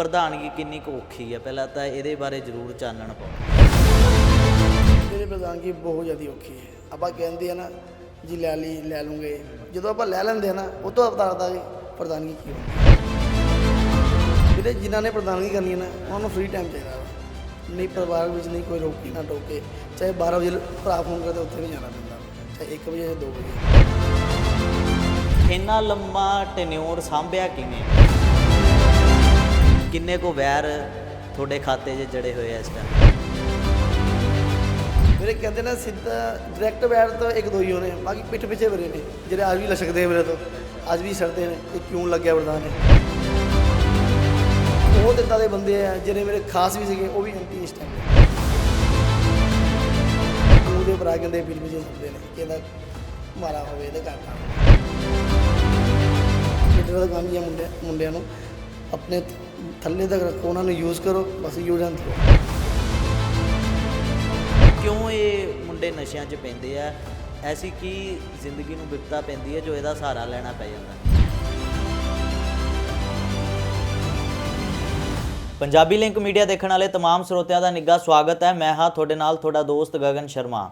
ਪ੍ਰਧਾਨਗੀ ਕਿੰਨੀ ਕੁ ਔਖੀ ਹੈ ਪਹਿਲਾਂ ਤਾਂ ਇਹਦੇ ਬਾਰੇ ਜ਼ਰੂਰ ਚਾਨਣ ਪਾਓ। ਮੇਰੇ ਪ੍ਰਧਾਨਗੀ ਬਹੁਤ ਜ਼ਿਆਦਾ ਔਖੀ ਹੈ। ਆਪਾਂ ਕਹਿੰਦੇ ਆ ਨਾ ਜੀ ਲੈ ਲਈ ਲੈ ਲੂੰਗੇ। ਜਦੋਂ ਆਪਾਂ ਲੈ ਲੈਂਦੇ ਆ ਨਾ ਉਹ ਤੋਂ ਪਤਾ ਲੱਗਦਾ ਕਿ ਪ੍ਰਧਾਨਗੀ ਕੀ ਹੁੰਦੀ ਹੈ। ਜਿਹੜੇ ਜਿਨ੍ਹਾਂ ਨੇ ਪ੍ਰਧਾਨਗੀ ਕਰਨੀ ਹੈ ਨਾ ਉਹਨਾਂ ਨੂੰ ਫ੍ਰੀ ਟਾਈਮ ਚਾਹੀਦਾ ਵਾ। ਨਹੀਂ ਪਰਿਵਾਰ ਵਿੱਚ ਨਹੀਂ ਕੋਈ ਰੋਕੀ ਨਾ ਟੋਕੇ। ਚਾਹੇ 12 ਵਜੇ ਭਰਾ ਫੋਨ ਕਰਦੇ ਉੱਥੇ ਵੀ ਜਾਣਾ ਪੈਂਦਾ। ਚਾਹੇ 1 ਵਜੇ ਜਾਂ 2 ਵਜੇ। ਇੰਨਾ ਲੰਮਾ ਟੈਨਿਓਰ ਸੰਭਿਆ ਕਿਵੇਂ? ਕਿੰਨੇ ਕੋ ਵੈਰ ਤੁਹਾਡੇ ਖਾਤੇ 'ਚ ਜੜੇ ਹੋਏ ਆ ਇਸ ਟਾਈਮ ਮੇਰੇ ਕਹਿੰਦੇ ਨਾ ਸਿੱਧਾ ਡਾਇਰੈਕਟ ਵੈਰ ਤਾਂ ਇੱਕ ਦੋ ਹੀ ਹੋਣੇ, ਬਾਕੀ ਪਿੱਠ ਪਿੱਛੇ ਵਰੇ ਨੇ। ਜਿਹੜੇ ਅੱਜ ਵੀ ਲਸ਼ਕਦੇ ਮੇਰੇ ਤੋਂ, ਅੱਜ ਵੀ ਸੜਦੇ ਨੇ ਕਿ ਕਿਉਂ ਲੱਗਿਆ ਪ੍ਰਧਾਨ ਨੇ ਉਹ ਦਿੱਤਾ ਦੇ ਬੰਦੇ ਆ, ਜਿਹੜੇ ਮੇਰੇ ਖਾਸ ਵੀ ਸੀਗੇ, ਉਹ ਵੀ ਐਂਟੀ ਇਸ ਟਾਈਮ ਉਹਦੇ ਭਰਾ ਕਹਿੰਦੇ ਪਿੱਠ ਪਿੱਛੇ ਸੜਦੇ ਨੇ ਕਿ ਇਹਦਾ ਮਾਰਾ ਹੋਵੇ ਇਹਦੇ ਘਰ ਦਾ। ਦਾ ਕੰਮ ਹੀ ਮੁੰਡਿਆਂ ਨੂੰ, ਆਪਣੇ ਥੱਲੇ ਤੱਕ ਰੱਖੋ ਉਹਨਾਂ ਨੂੰ ਯੂਜ਼ ਕਰੋ ਬਸ ਯੂਜ਼ ਐਂਡ ਥਰੋ ਕਿਉਂ ਇਹ ਮੁੰਡੇ ਨਸ਼ਿਆਂ 'ਚ ਪੈਂਦੇ ਆ ਐਸੀ ਕੀ ਜ਼ਿੰਦਗੀ ਨੂੰ ਵਿਪਤਾ ਪੈਂਦੀ ਹੈ ਜੋ ਇਹਦਾ ਸਹਾਰਾ ਲੈਣਾ ਪੈ ਜਾਂਦਾ ਪੰਜਾਬੀ ਲਿੰਕ ਮੀਡੀਆ ਦੇਖਣ ਵਾਲੇ तमाम ਸਰੋਤਿਆਂ ਦਾ ਨਿੱਘਾ ਸਵਾਗਤ ਹੈ ਮੈਂ ਹਾਂ ਤੁਹਾਡੇ ਨਾਲ ਤੁਹਾਡਾ ਦੋਸਤ ਗਗਨ ਸ਼ਰਮਾ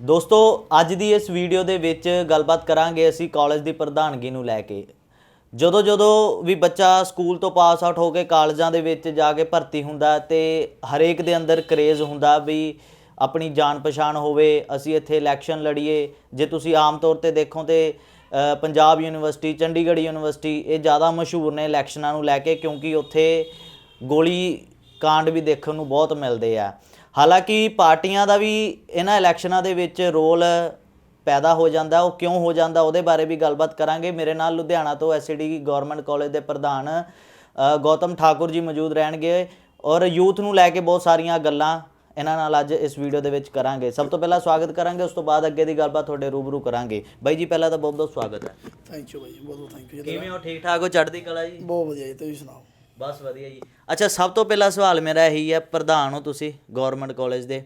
ਦੋਸਤੋ ਅੱਜ ਦੀ ਇਸ ਵੀਡੀਓ ਦੇ ਵਿੱਚ ਗੱਲਬਾਤ ਕਰਾਂਗੇ ਅਸੀਂ ਕਾਲਜ ਦੀ ਪ੍ਰਧਾਨਗੀ ਨੂੰ ਲੈ ਕੇ ਜਦੋਂ ਜਦੋਂ ਵੀ ਬੱਚਾ ਸਕੂਲ ਤੋਂ ਪਾਸ ਆਊਟ ਹੋ ਕੇ ਕਾਲਜਾਂ ਦੇ ਵਿੱਚ ਜਾ ਕੇ ਭਰਤੀ ਹੁੰਦਾ ਤੇ ਹਰੇਕ ਦੇ ਅੰਦਰ ਕਰੇਜ਼ ਹੁੰਦਾ ਵੀ ਆਪਣੀ ਜਾਣ ਪਛਾਣ ਹੋਵੇ, ਅਸੀਂ ਇੱਥੇ ਇਲੈਕਸ਼ਨ ਲੜੀਏ, ਜੇ ਤੁਸੀਂ ਆਮ ਤੌਰ ਤੇ ਦੇਖੋ ਤੇ ਪੰਜਾਬ ਯੂਨੀਵਰਸਿਟੀ, ਚੰਡੀਗੜ੍ਹ ਯੂਨੀਵਰਸਿਟੀ ਇਹ ਜ਼ਿਆਦਾ ਮਸ਼ਹੂਰ ਨੇ ਇਲੈਕਸ਼ਨਾਂ ਨੂੰ ਲੈ ਕੇ ਕਿਉਂਕਿ ਉੱਥੇ ਗੋਲੀ ਕਾਂਡ ਵੀ ਦੇਖਣ ਨੂੰ ਬਹੁਤ ਮਿਲਦੇ ਆ। ਹਾਲਾਂਕਿ ਪਾਰਟੀਆਂ ਦਾ ਵੀ ਇਹਨਾਂ ਇਲੈਕਸ਼ਨਾਂ ਦੇ ਵਿੱਚ ਰੋਲ ਪੈਦਾ ਹੋ ਜਾਂਦਾ ਉਹ ਕਿਉਂ ਹੋ ਜਾਂਦਾ ਉਹਦੇ ਬਾਰੇ ਵੀ ਗੱਲਬਾਤ ਕਰਾਂਗੇ। ਮੇਰੇ ਨਾਲ ਲੁਧਿਆਣਾ ਤੋਂ ਐਸਡੀ ਗਵਰਨਮੈਂਟ ਕਾਲਜ ਦੇ ਪ੍ਰਧਾਨ ਗੌਤਮ ਠਾਕੁਰ ਜੀ ਮੌਜੂਦ ਰਹਿਣਗੇ ਔਰ ਯੂਥ ਨੂੰ ਲੈ ਕੇ ਬਹੁਤ ਸਾਰੀਆਂ ਗੱਲਾਂ ਇਹਨਾਂ ਨਾਲ ਅੱਜ ਇਸ ਵੀਡੀਓ ਦੇ ਵਿੱਚ ਕਰਾਂਗੇ। ਸਭ ਤੋਂ ਪਹਿਲਾਂ ਸਵਾਗਤ ਕਰਾਂਗੇ ਉਸ ਤੋਂ ਬਾਅਦ ਅੱਗੇ ਦੀ ਗੱਲਬਾਤ ਤੁਹਾਡੇ ਰੂਬਰੂ ਕਰਾਂਗੇ। ਬਾਈ ਜੀ ਪਹਿਲਾਂ ਤਾਂ ਬਹੁਤ ਬਹੁਤ ਸਵਾਗਤ ਹੈ। ਥੈਂਕ ਯੂ ਭਾਈ ਬਹੁਤ ਬਹੁਤ ਥੈਂਕ ਯੂ ਕਿਵੇਂ ਹੋ? ਠੀਕ ਠਾਕ ਹੋ? ਚੜ੍ਹਦੀ ਕਲਾ ਜੀ? ਬਹੁਤ ਵਧੀਆ ਜੀ ਤੁਸੀਂ ਸੁਣਾਓ? ਬਸ ਵਧੀਆ ਜੀ। ਅੱਛਾ ਸਭ ਤੋਂ ਪਹਿਲਾ ਸਵਾਲ ਮੇਰਾ ਇਹੀ ਹੈ ਪ੍ਰਧਾਨ ਹੋ ਤੁਸੀਂ ਗਵਰਨਮੈਂਟ ਕਾਲਜ ਦੇ।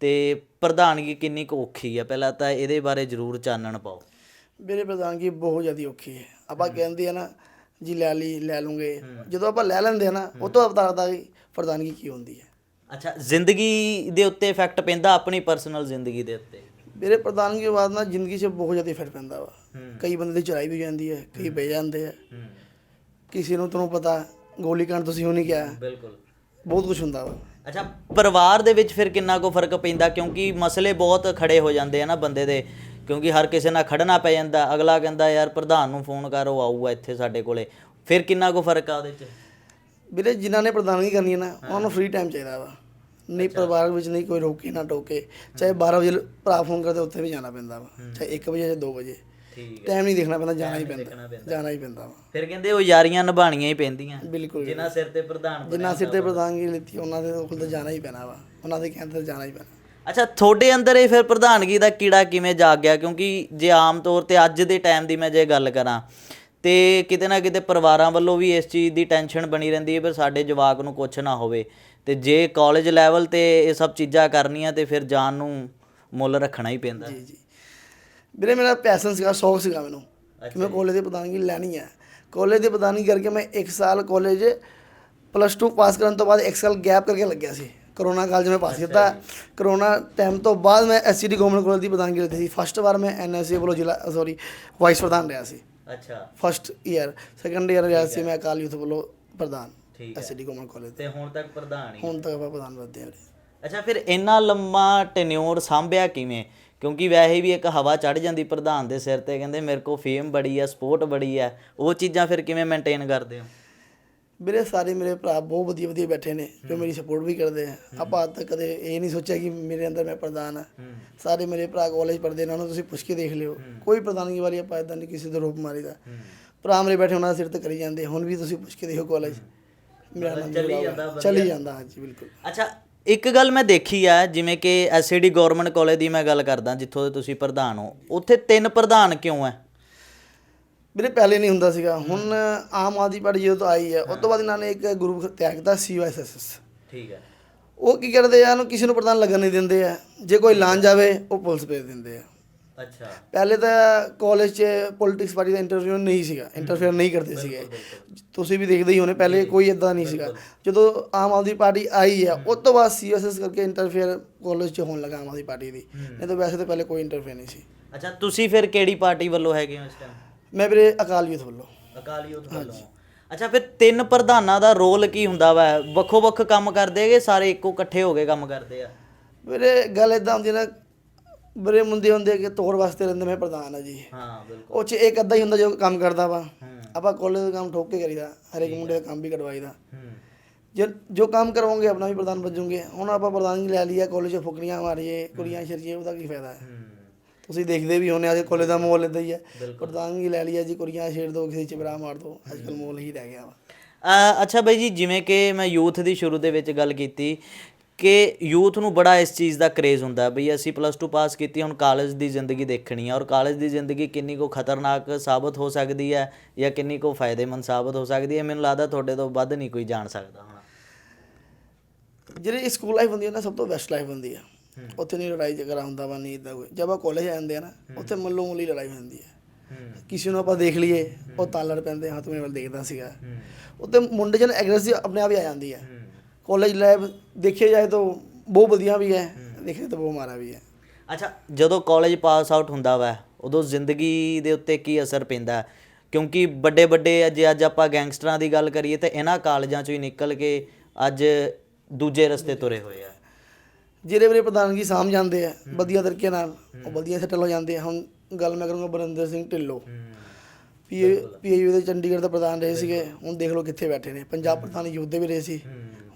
ਤੇ ਪ੍ਰਧਾਨਗੀ ਕਿੰਨੀ ਕੁ ਔਖੀ ਹੈ ਪਹਿਲਾਂ ਤਾਂ ਇਹਦੇ ਬਾਰੇ ਜ਼ਰੂਰ ਚਾਨਣ ਪਾਓ। ਮੇਰੇ ਪ੍ਰਧਾਨਗੀ ਬਹੁਤ ਜ਼ਿਆਦਾ ਔਖੀ ਹੈ। ਆਪਾਂ ਕਹਿੰਦੇ ਆ ਨਾ ਜੀ ਲੈ ਲਈ ਲੈ ਲੂੰਗੇ। ਜਦੋਂ ਆਪਾਂ ਲੈ ਲੈਂਦੇ ਆ ਨਾ ਉਹ ਤੋਂ ਪਤਾ ਲੱਗਦਾ ਕਿ ਪ੍ਰਧਾਨਗੀ ਕੀ ਹੁੰਦੀ ਹੈ? ਅੱਛਾ ਜ਼ਿੰਦਗੀ ਦੇ ਉੱਤੇ ਇਫੈਕਟ ਪੈਂਦਾ ਆਪਣੀ ਪਰਸਨਲ ਜ਼ਿੰਦਗੀ ਦੇ ਉੱਤੇ? ਮੇਰੇ ਪ੍ਰਧਾਨਗੀ ਬਾਅਦ ਨਾ ਜ਼ਿੰਦਗੀ 'ਚ ਬਹੁਤ ਜ਼ਿਆਦਾ ਇਫੈਕਟ ਪੈਂਦਾ ਵਾ। ਕਈ ਬੰਦੇ ਦੀ ਚੜਾਈ ਵੀ ਹੋ ਜਾਂਦੀ ਹੈ ਕਈ ਬਹਿ ਜਾਂਦੇ ਆ। ਕਿਸੇ ਨੂੰ ਤੁਹਾਨੂੰ ਪਤਾ ਗੋਲੀ ਕਾਂਡ ਤੁਸੀਂ ਹੁਣੀ ਕਿਹਾ? ਬਿਲਕੁਲ। ਬਹੁਤ ਕੁਝ ਹੁੰਦਾ ਵਾ। ਅੱਛਾ ਪਰਿਵਾਰ ਦੇ ਵਿੱਚ ਫਿਰ ਕਿੰਨਾ ਕੁ ਫ਼ਰਕ ਪੈਂਦਾ? ਕਿਉਂਕਿ ਮਸਲੇ ਬਹੁਤ ਖੜੇ ਹੋ ਜਾਂਦੇ ਆ ਨਾ ਬੰਦੇ ਦੇ। ਕਿਉਂਕਿ ਹਰ ਕਿਸੇ ਨਾਲ ਖੜਨਾ ਪੈ ਜਾਂਦਾ। ਅਗਲਾ ਕਹਿੰਦਾ ਯਾਰ ਪ੍ਰਧਾਨ ਨੂੰ ਫੋਨ ਕਰ ਉਹ ਆਊਗਾ ਇੱਥੇ ਸਾਡੇ ਕੋਲੇ। ਫਿਰ ਕਿੰਨਾ ਕੁ ਫ਼ਰਕ ਆ ਉਹਦੇ 'ਚ? ਵੀਰੇ ਜਿਨ੍ਹਾਂ ਨੇ ਪ੍ਰਧਾਨਗੀ ਕਰਨੀ ਹੈ ਨਾ ਉਹਨਾਂ ਨੂੰ ਫ੍ਰੀ ਟਾਈਮ ਚਾਹੀਦਾ ਵਾ। ਨਹੀਂ ਪਰਿਵਾਰ ਵਿੱਚ ਨਹੀਂ ਕੋਈ ਰੋਕੀ ਨਾ ਟੋਕੇ। ਚਾਹੇ 12 ਵਜੇ ਭਰਾ ਫੋਨ ਕਰਦੇ ਉੱਥੇ ਵੀ ਜਾਣਾ ਪੈਂਦਾ ਵਾ। ਚਾਹੇ 1 ਵਜੇ ਜਾਂ 2 ਵਜੇ। ਠੀਕ ਟਾਈਮ ਨਹੀਂ ਦੇਖਣਾ ਪੈਂਦਾ ਜਾਣਾ ਹੀ ਦੇਖਣਾ ਪੈਂਦਾ। ਜਾਣਾ ਹੀ ਪੈਂਦਾ ਵਾ। ਫਿਰ ਕਹਿੰਦੇ ਉਹ ਯਾਰੀਆਂ ਨਿਭਾਣੀਆਂ ਹੀ ਪੈਂਦੀਆਂ। ਬਿਲਕੁਲ। ਜਿਨ੍ਹਾਂ ਸਿਰ ਤੇ ਪ੍ਰਧਾਨ ਜਿੰਨਾ ਸਿਰ ਤੇ ਪ੍ਰਧਾਨਗੀ ਲਿੱਤੀ ਉਹਨਾਂ ਦੇ ਕੋਲ ਤਾਂ ਜਾਣਾ ਹੀ ਪੈਣਾ ਵਾ। ਉਹਨਾਂ ਦੇ ਕਹਿੰਦੇ ਜਾਣਾ ਹੀ ਪੈਣਾ। ਅੱਛਾ ਤੁਹਾਡੇ ਅੰਦਰ ਇਹ ਫਿਰ ਪ੍ਰਧਾਨਗੀ ਦਾ ਕੀੜਾ ਕਿਵੇਂ ਜਾਗ ਗਿਆ? ਕਿਉਂਕਿ ਜੇ ਆਮ ਤੌਰ ਤੇ ਅੱਜ ਦੇ ਟਾਈਮ ਦੀ ਮੈਂ ਜੇ ਗੱਲ ਕਰਾਂ ਤੇ ਕਿਤੇ ਨਾ ਕਿਤੇ ਪਰਿਵਾਰਾਂ ਵੱਲੋਂ ਵੀ ਇਸ ਚੀਜ਼ ਦੀ ਟੈਨਸ਼ਨ ਬਣੀ ਰਹਿੰਦੀ ਹੈ ਵੀ ਸਾਡੇ ਜਵਾਕ ਨੂੰ ਕੁਝ ਨਾ ਹੋਵੇ। ਤੇ ਜੇ ਕਾਲਜ ਲੈਵਲ ਤੇ ਇਹ ਸਭ ਚੀਜ਼ਾਂ ਕਰਨੀਆਂ ਤੇ ਫਿਰ ਜਾਨ ਨੂੰ ਮੁੱਲ ਰੱਖਣਾ ਹੀ ਪੈਂਦਾ। ਜੀ ਜੀ। ਵੀਰੇ ਮੇਰਾ ਪੈਸ਼ਨ ਸੀਗਾ ਸ਼ੌਕ ਸੀਗਾ ਮੈਨੂੰ ਕਿ ਮੈਂ ਕਾਲਜ ਦੀ ਪ੍ਰਧਾਨਗੀ ਲੈਣੀ ਹੈ। ਕਾਲਜ ਦੀ ਪ੍ਰਧਾਨਗੀ ਕਰਕੇ ਮੈਂ 1 ਸਾਲ ਕਾਲਜ ਪਲੱਸ 2 ਪਾਸ ਕਰਨ ਤੋਂ ਬਾਅਦ 1 ਸਾਲ ਗੈਪ ਕਰਕੇ ਲੱਗਿਆ ਸੀ। ਕਰੋਨਾ ਕਾਲ 'ਚ ਮੈਂ ਪਾਸ ਕੀਤਾ। ਕਰੋਨਾ ਟਾਈਮ ਤੋਂ ਬਾਅਦ ਮੈਂ ਐਸਸੀਡੀ ਗਵਰਨਮੈਂਟ ਕਾਲਜ ਦੀ ਪ੍ਰਧਾਨਗੀ ਲਈ ਸੀ। ਫਸਟ ਵਾਰ ਮੈਂ ਐਨਐਸਸੀ ਵੱਲੋਂ ਜ਼ਿਲ੍ਹਾ ਸੌਰੀ ਵਾਈਸ ਪ੍ਰਧਾਨ ਰਿਹਾ ਸੀ। ਅੱਛਾ। ਫਸਟ ਈਅਰ ਸੈਕੰਡ ਈਅਰ ਰਿਹਾ ਸੀ ਮੈਂ ਅਕਾਲ ਯੂਥ ਵੱਲੋਂ ਪ੍ਰਧਾਨ ਠੀਕ ਹੈ। ਐਸਸੀਡੀ ਗਵਰਨਮੈਂਟ ਕਾਲਜ ਤੇ ਹੁਣ ਤੱਕ ਪ੍ਰਧਾਨ ਹੀ ਹੁਣ ਤੱਕ ਆਪਾਂ ਪ੍ਰਧਾਨ ਵਧਦੇ ਹਾਂ ਅੱਛਾ ਫਿਰ ਇੰਨਾ ਲੰਮਾ ਟੈਨਿਓਰ ਸੰਭਿਆ ਕਿਵੇਂ? ਕਿਉਂਕਿ ਵੈਸੇ ਵੀ ਇੱਕ ਹਵਾ ਚੜ ਜਾਂਦੀ ਪ੍ਰਧਾਨ ਦੇ ਸਿਰ ਤੇ ਕਹਿੰਦੇ ਮੇਰੇ ਕੋ ਫੇਮ ਬੜੀ ਆ ਸਪੋਰਟ ਬੜੀ ਆ ਉਹ ਚੀਜ਼ਾਂ ਫਿਰ ਕਿਵੇਂ ਮੇਨਟੇਨ ਕਰਦੇ ਹੋ? ਮੇਰੇ ਸਾਰੇ ਮੇਰੇ ਭਰਾ ਬਹੁਤ ਵਧੀਆ ਵਧੀਆ ਬੈਠੇ ਨੇ ਜੋ ਮੇਰੀ ਸਪੋਰਟ ਵੀ ਕਰਦੇ ਆ। ਆਪਾਂ ਅੱਜ ਤੱਕ ਕਦੇ ਇਹ ਨਹੀਂ ਸੋਚਿਆ ਕਿ ਮੇਰੇ ਅੰਦਰ ਮੈਂ ਪ੍ਰਧਾਨ ਆ। ਸਾਰੇ ਮੇਰੇ ਭਰਾ ਕਾਲਜ ਪੜ੍ਹਦੇ ਨੇ ਉਹਨਾਂ ਨੂੰ ਤੁਸੀਂ ਪੁੱਛ ਕੇ ਦੇਖ ਲਿਓ। ਕੋਈ ਪ੍ਰਧਾਨਗੀ ਵਾਲੀ ਆਪਾਂ ਇਦਾਂ ਨਹੀਂ ਕਿਸੇ ਦਾ ਰੂਪ ਮਾਰੀਦਾ। ਭਰਾ ਮੇਰੇ ਬੈਠੇ ਉਹਨਾਂ ਦੇ ਸਿਰ ਤੇ ਕਰੀ ਜਾਂਦੇ ਹੁਣ ਵੀ ਤੁਸੀਂ ਪੁੱਛ ਕੇ ਦੇਖੋ ਕਾਲਜ ਮੇਰਾ ਨਾਮ। ਚੱਲੀ ਜਾਂਦਾ ਹਾਂਜੀ ਬਿਲਕੁਲ। ਅੱਛਾ ਇੱਕ ਗੱਲ ਮੈਂ ਦੇਖੀ ਆ ਜਿਵੇਂ ਕਿ ਐਸਡੀ ਗਵਰਨਮੈਂਟ ਕਾਲਜ ਦੀ ਮੈਂ ਗੱਲ ਕਰਦਾ ਜਿੱਥੋਂ ਦੇ ਤੁਸੀਂ ਪ੍ਰਧਾਨ ਹੋ ਉੱਥੇ ਤਿੰਨ ਪ੍ਰਧਾਨ ਕਿਉਂ ਹੈ ਮੇਰੇ ਪਹਿਲੇ ਨਹੀਂ ਹੁੰਦਾ ਸੀਗਾ ਹੁਣ ਆਮ ਆਦਮੀ ਪਾਰਟੀ ਜਦੋਂ ਤੋਂ ਆਈ ਹੈ ਉਸ ਤੋਂ ਬਾਅਦ ਇਹਨਾਂ ਨੇ ਇੱਕ ਗਰੁੱਪ ਤਿਆਰ ਕੀਤਾ ਸੀਯੂਐਸਐਸਐਸ ਠੀਕ ਹੈ ਉਹ ਕੀ ਕਰਦੇ ਆ ਉਹਨੂੰ ਕਿਸੇ ਨੂੰ ਪ੍ਰਧਾਨ ਲੱਗਣ ਨਹੀਂ ਦਿੰਦੇ ਆ ਜੇ ਕੋਈ ਲਾਂ ਜਾਵੇ ਉਹ ਪੁਲਿਸ ਭੇਜ ਦਿੰਦੇ ਆ। ਅੱਛਾ। ਪਹਿਲੇ ਤਾਂ ਕਾਲਜ 'ਚ ਪੋਲਿਟਿਕਸ ਪਾਰਟੀ ਦਾ ਇੰਟਰਵਿਊ ਨਹੀਂ ਸੀਗਾ। ਇੰਟਰਫੇਅਰ ਨਹੀਂ ਕਰਦੇ ਸੀਗੇ। ਤੁਸੀਂ ਵੀ ਦੇਖਦੇ ਹੀ ਹੋਣੇ ਪਹਿਲੇ ਕੋਈ ਇਦਾਂ ਨਹੀਂ ਸੀਗਾ। ਜਦੋਂ ਆਮ ਆਦਮੀ ਪਾਰਟੀ ਆਈ ਹੈ। ਉਸ ਤੋਂ ਬਾਅਦ ਸੀਐਸਐਸ ਕਰਕੇ ਇੰਟਰਫੇਅਰ ਕਾਲਜ 'ਚ ਹੋਣ ਲੱਗਾ ਆਮ ਆਦਮੀ ਪਾਰਟੀ ਦੀ। ਨਹੀਂ ਤਾਂ ਵੈਸੇ ਤਾਂ ਪਹਿਲੇ ਕੋਈ ਇੰਟਰਫੇਅਰ ਨਹੀਂ ਸੀ। ਅੱਛਾ ਤੁਸੀਂ ਫਿਰ ਕਿਹੜੀ ਪਾਰਟੀ ਵੱਲੋਂ ਹੈਗੇ ਹੋ ਇਸ ਟਾਈਮ ਮੈਂ ਵੀਰੇ ਅਕਾਲ ਯੂਥ ਵੱਲੋਂ। ਅਕਾਲੀ ਯੂਥ ਵੱਲੋਂ। ਅੱਛਾ ਫਿਰ ਤਿੰਨ ਪ੍ਰਧਾਨਾਂ ਦਾ ਰੋਲ ਕੀ ਹੁੰਦਾ ਵਾ? ਵੱਖੋ ਵੱਖ ਕੰਮ ਕਰਦੇ ਹੈਗੇ ਸਾਰੇ ਇੱਕੋ ਇਕੱਠੇ ਹੋ ਕੇ ਕੰਮ ਕਰਦੇ ਆ? ਵੀਰੇ ਗੱਲ ਇਦਾਂ ਹੁੰਦੀ ਨਾ ਬਰੇ ਮੁੰਡੇ ਹੁੰਦੇ ਕਿ ਤੋੜ ਵਾਸਤੇ ਰਹਿੰਦੇ ਮੈਂ ਪ੍ਰਧਾਨ ਆ ਜੀ। ਹਾਂ ਬਿਲਕੁਲ। ਉਹ 'ਚ ਇੱਕ ਅੱਧਾ ਹੀ ਹੁੰਦਾ ਜੋ ਕੰਮ ਕਰਦਾ ਵਾ। ਆਪਾਂ ਕਾਲਜ ਦਾ ਕੰਮ ਠੋਕ ਕੇ ਕਰੀਦਾ ਹਰੇਕ ਮੁੰਡੇ ਦਾ ਕੰਮ ਵੀ ਕਰਵਾਈਦਾ। ਜੇ ਜੋ ਕੰਮ ਕਰਵਾਉਂਗੇ ਆਪਣਾ ਵੀ ਪ੍ਰਧਾਨ ਬਣ ਹੁਣ ਆਪਾਂ ਪ੍ਰਧਾਨਗੀ ਲੈ ਲਈਆ ਕਾਲਜ 'ਚ ਫੁਕਰੀਆਂ ਮਾਰੀਏ ਕੁੜੀਆਂ ਸ਼ਰੀਏ ਉਹਦਾ ਕੀ ਫਾਇਦਾ? ਹੈ। ਤੁਸੀਂ ਦੇਖਦੇ ਵੀ ਹੋਣੇ ਅੱਜ ਕਾਲਜ ਦਾ ਮਾਹੌਲ ਇਦਾਂ ਹੀ ਹੈ ਪ੍ਰਧਾਨਗੀ ਲੈ ਲਈਆ ਜੀ ਕੁੜੀਆਂ ਛੇੜ ਦੋ ਕਿਸੇ ਚ ਬਰਾ ਮਾਰ ਦੋ ਅੱਜ ਕੱਲ ਮਾਹੌਲ ਹੀ ਰਹਿ ਗਿਆ ਵਾ। ਅ, ਅੱਛਾ ਬਾਈ ਜੀ ਜਿਵੇਂ ਕਿ ਮੈਂ ਯੂਥ ਦੀ ਸ਼ੁਰੂ ਦੇ ਵਿੱਚ ਗੱਲ ਕੀਤੀ ਕਿ ਯੂਥ ਨੂੰ ਬੜਾ ਇਸ ਚੀਜ਼ ਦਾ ਕਰੇਜ਼ ਹੁੰਦਾ ਬਈ ਅਸੀਂ ਪਲੱਸ 2 ਪਾਸ ਕੀਤੀ ਹੁਣ ਕਾਲਜ ਦੀ ਜ਼ਿੰਦਗੀ ਦੇਖਣੀ ਹੈ ਔਰ ਕਾਲਜ ਦੀ ਜ਼ਿੰਦਗੀ ਕਿੰਨੀ ਕੋ ਖਤਰਨਾਕ ਸਾਬਤ ਹੋ ਸਕਦੀ ਹੈ ਜਾਂ ਕਿੰਨੀ ਕੋ ਫਾਇਦੇਮੰਦ ਸਾਬਤ ਹੋ ਸਕਦੀ ਹੈ ਮੈਨੂੰ ਲੱਗਦਾ ਤੁਹਾਡੇ ਤੋਂ ਵੱਧ ਨਹੀਂ ਕੋਈ ਜਾਣ ਸਕਦਾ ਹੁਣ। ਜਿਹੜੀ ਸਕੂਲ ਲਾਈਫ ਹੁੰਦੀ ਹੈ ਨਾ ਸਭ ਤੋਂ ਬੈਸਟ ਲਾਈਫ ਹੁੰਦੀ ਹੈ। ਉੱਥੇ ਨਹੀਂ ਲੜਾਈ ਝਗੜਾ ਹੁੰਦਾ ਵਾ ਨਹੀਂ ਇਦਾਂ ਕੋਈ। ਜਦ ਆਪਾਂ ਕਾਲਜ ਜਾਂਦੇ ਆ ਨਾ ਉੱਥੇ ਮੱਲੋ ਮੱਲੀ ਲੜਾਈ ਹੁੰਦੀ ਹੈ। ਕਿਸੇ ਨੂੰ ਆਪਾਂ ਦੇਖ ਲਈਏ ਉਹ ਤਾਂ ਲੜ ਪੈਂਦੇ ਹਾਂ ਤੂੰ ਮੇਰੇ ਵੱਲ ਦੇਖਦਾ ਸੀਗਾ। ਉੱਥੇ ਮੁੰਡੇ ਜਨ ਐਗਰੈਸਿਵ ਆਪਣੇ ਆਪ ਹੀ ਆ ਜਾਂਦੀ ਹੈ। ਕਾਲਜ ਲਾਈਫ ਦੇਖਿਆ ਜਾਏ ਤਾਂ ਬਹੁਤ ਵਧੀਆ ਵੀ ਹੈ ਦੇਖਿਆ ਤਾਂ ਬਹੁਤ ਮਾੜਾ ਵੀ ਹੈ। ਅੱਛਾ ਜਦੋਂ ਕਾਲਜ ਪਾਸ ਆਊਟ ਹੁੰਦਾ ਵਾ ਉਦੋਂ ਜ਼ਿੰਦਗੀ ਦੇ ਉੱਤੇ ਕੀ ਅਸਰ ਪੈਂਦਾ? ਹੈ? ਕਿਉਂਕਿ ਵੱਡੇ ਵੱਡੇ ਜੇ ਅੱਜ ਆਪਾਂ ਗੈਂਗਸਟਰਾਂ ਦੀ ਗੱਲ ਕਰੀਏ ਤੇ ਇਹਨਾਂ ਕਾਲਜਾਂ ਚੋਂ ਹੀ ਨਿਕਲ ਕੇ ਅੱਜ ਦੂਜੇ ਰਸਤੇ ਤੁਰੇ ਹੋਏ ਆ। ਜਿਹੜੇ ਵੀਰੇ ਪ੍ਰਧਾਨਗੀ ਸਾਂਭ ਜਾਂਦੇ ਆ ਵਧੀਆ ਤਰੀਕੇ ਨਾਲ ਉਹ ਵਧੀਆ ਸੈਟਲ ਹੋ ਜਾਂਦੇ ਆ। ਹੁਣ ਗੱਲ ਮੈਂ ਕਰੂੰਗਾ ਬਰਿੰਦਰ ਸਿੰਘ ਢਿੱਲੋਂ। ਪੀਏਯੂ ਦੇ ਚੰਡੀਗੜ੍ਹ ਦੇ ਪ੍ਰਧਾਨ ਰਹੇ ਸੀਗੇ ਹੁਣ ਦੇਖ ਲਓ ਕਿੱਥੇ ਬੈਠੇ ਨੇ ਪੰਜਾਬ ਪ੍ਰਧਾਨ ਯੂਥ ਦੇ ਵੀ ਰਹੇ ਸੀ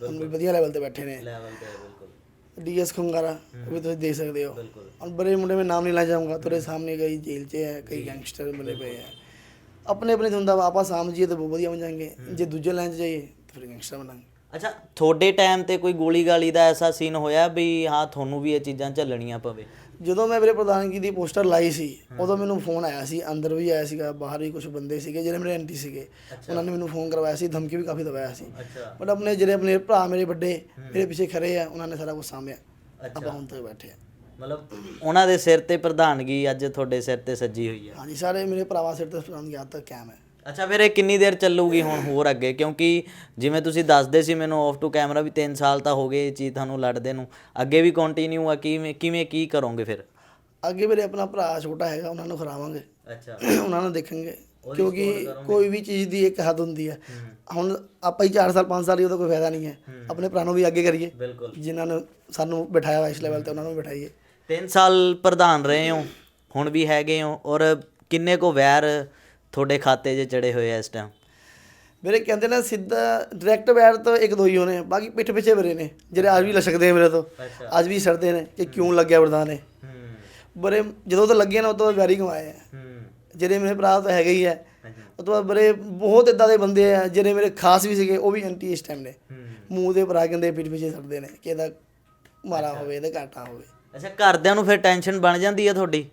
ਹੁਣ ਵੀ ਵਧੀਆ ਲੈਵਲ ਤੇ ਬੈਠੇ ਨੇ ਲੈਵਲ ਤੇ ਬਿਲਕੁਲ ਡੀਐਸ ਖੰਗਾਰਾ ਉਹ ਵੀ ਤੁਸੀਂ ਦੇਖ ਸਕਦੇ ਹੋ ਬਿਲਕੁਲ और बड़े मुंडे में नाम नहीं ला जाऊंगा तेरे सामने कई जेल च है कई गैंगस्टर मिले पे है अपने अपने धंधा आपा समझिए तो बहुत बढ़िया बन जाएंगे जे दूजे लाइन च जाइए तो फिर गैंगस्टर बनाएंगे ਅੱਛਾ ਤੁਹਾਡੇ ਟਾਈਮ ਤੇ ਕੋਈ ਗੋਲੀ ਗਾਲੀ ਦਾ ਐਸਾ ਸੀਨ ਹੋਇਆ ਵੀ ਹਾਂ ਤੁਹਾਨੂੰ ਵੀ ਇਹ ਚੀਜ਼ਾਂ ਝੱਲਣੀਆਂ ਪਵੇ ਜਦੋਂ ਮੈਂ ਮੇਰੇ ਪ੍ਰਧਾਨਗੀ ਦੀ ਪੋਸਟਰ ਲਾਈ ਸੀ ਉਦੋਂ ਮੈਨੂੰ ਫੋਨ ਆਇਆ ਸੀ ਅੰਦਰ ਵੀ ਆਇਆ ਸੀਗਾ ਬਾਹਰ ਵੀ ਕੁਝ ਬੰਦੇ ਸੀਗੇ ਜਿਹੜੇ ਮੇਰੇ ਐਂਟੀ ਸੀਗੇ ਉਹਨਾਂ ਨੇ ਮੈਨੂੰ ਫੋਨ ਕਰਵਾਇਆ ਸੀ ਧਮਕੀ ਵੀ ਕਾਫੀ ਦਵਾਇਆ ਸੀ। ਬਟ ਆਪਣੇ ਜਿਹੜੇ ਆਪਣੇ ਭਰਾ ਮੇਰੇ ਵੱਡੇ ਮੇਰੇ ਪਿੱਛੇ ਖੜੇ ਆ ਉਹਨਾਂ ਨੇ ਸਾਰਾ ਕੁਝ ਸਾਂਭਿਆ। ਆਪਾਂ ਹੁਣ ਤੱਕ ਬੈਠੇ ਆ। ਮਤਲਬ ਉਹਨਾਂ ਦੇ ਸਿਰ ਤੇ ਪ੍ਰਧਾਨਗੀ ਅੱਜ ਤੁਹਾਡੇ ਸਿਰ ਤੇ ਸੱਜੀ ਹੋਈ ਹੈ ਹਾਂਜੀ ਸਾਰੇ ਮੇਰੇ ਭਰਾਵਾਂ ਸਿਰ ਤੇ ਪ੍ਰਧਾਨਗੀ ਅੱਜ ਤੱਕ ਕਾਇਮ ਹੈ। ਅੱਛਾ ਫਿਰ ਇਹ ਕਿੰਨੀ ਦੇਰ ਚੱਲੂਗੀ ਹੁਣ ਹੋਰ ਅੱਗੇ? ਕਿਉਂਕਿ ਜਿਵੇਂ ਤੁਸੀਂ ਦੱਸਦੇ ਸੀ ਮੈਨੂੰ ਆਫ ਟੂ ਕੈਮਰਾ ਵੀ 3 ਸਾਲ ਤਾਂ ਹੋ ਗਏ ਇਹ ਚੀਜ਼ ਤੁਹਾਨੂੰ ਲੜਦੇ ਨੂੰ। ਅੱਗੇ ਵੀ ਕੰਟੀਨਿਊ ਆ ਕਿਵੇਂ ਕਿਵੇਂ ਕੀ ਕਰੋਗੇ ਫਿਰ? ਅੱਗੇ ਮੇਰੇ ਆਪਣਾ ਭਰਾ ਛੋਟਾ ਹੈਗਾ ਉਹਨਾਂ ਨੂੰ ਖਰਾਵਾਂਗੇ ਅੱਛਾ। ਉਹਨਾਂ ਨੂੰ ਦੇਖਾਂਗੇ ਕਿਉਂਕਿ ਕੋਈ ਵੀ ਚੀਜ਼ ਦੀ ਇੱਕ ਹੱਦ ਹੁੰਦੀ ਹੈ। ਹੁਣ ਆਪਾਂ ਹੀ 4 ਸਾਲ 5 ਸਾਲ ਹੀ ਉਹਦਾ ਕੋਈ ਫਾਇਦਾ ਨਹੀਂ ਹੈ। ਆਪਣੇ ਭਰਾ ਨੂੰ ਵੀ ਅੱਗੇ ਕਰੀਏ। ਜਿਨ੍ਹਾਂ ਨੇ ਸਾਨੂੰ ਬਿਠਾਇਆ ਵਾ ਇਸ ਲੈਵਲ ਤੇ ਉਹਨਾਂ ਨੂੰ ਬਿਠਾਈਏ। 3 ਸਾਲ ਪ੍ਰਧਾਨ ਰਹੇ ਹੋ ਹੁਣ ਵੀ ਹੈਗੇ ਹੋ ਔਰ ਕਿੰਨੇ ਕੋ ਵੈਰ ਤੁਹਾਡੇ ਖਾਤੇ 'ਚ ਚੜੇ ਹੋਏ ਆ ਇਸ ਟਾਈਮ ਮੇਰੇ ਕਹਿੰਦੇ ਨੇ ਸਿੱਧਾ ਡਾਇਰੈਕਟ ਬੈਰ ਤੋਂ ਇੱਕ ਦੋ ਹੀ ਹੋਣੇ ਬਾਕੀ ਪਿੱਠ ਪਿੱਛੇ ਬਰੇ ਨੇ। ਜਿਹੜੇ ਅੱਜ ਵੀ ਲਸ਼ਕਦੇ ਆ ਮੇਰੇ ਤੋਂ ਅੱਜ ਵੀ ਸੜਦੇ ਨੇ ਕਿ ਕਿਉਂ ਲੱਗਿਆ ਪ੍ਰਧਾਨ ਨੇ ਬਰੇ ਜਦੋਂ ਤੋਂ ਲੱਗੇ ਨਾ ਉਦੋਂ ਵੈਰੀ ਕਮਾਏ ਆ। ਜਿਹੜੇ ਮੇਰੇ ਭਰਾ ਤਾਂ ਹੈਗੇ ਹੀ ਆ। ਉਹ ਤੋਂ ਬਾਅਦ ਬੜੇ ਬਹੁਤ ਇਦਾਂ ਦੇ ਬੰਦੇ ਆ ਜਿਹੜੇ ਮੇਰੇ ਖਾਸ ਵੀ ਸੀਗੇ ਉਹ ਵੀ ਐਂਟੀ ਇਸ ਟਾਈਮ ਨੇ ਮੂੰਹ ਦੇ ਭਰਾ ਕਹਿੰਦੇ ਪਿੱਠ ਪਿੱਛੇ ਸੜਦੇ ਨੇ ਕਿ ਇਹਦਾ ਮਾਰਾ ਹੋਵੇ ਇਹਦਾ ਘਾਟਾ ਹੋਵੇ। ਅੱਛਾ ਘਰਦਿਆਂ ਨੂੰ ਫਿਰ ਟੈਨਸ਼ਨ ਬਣ ਜਾਂਦੀ ਹੈ ਤੁਹਾਡੀ?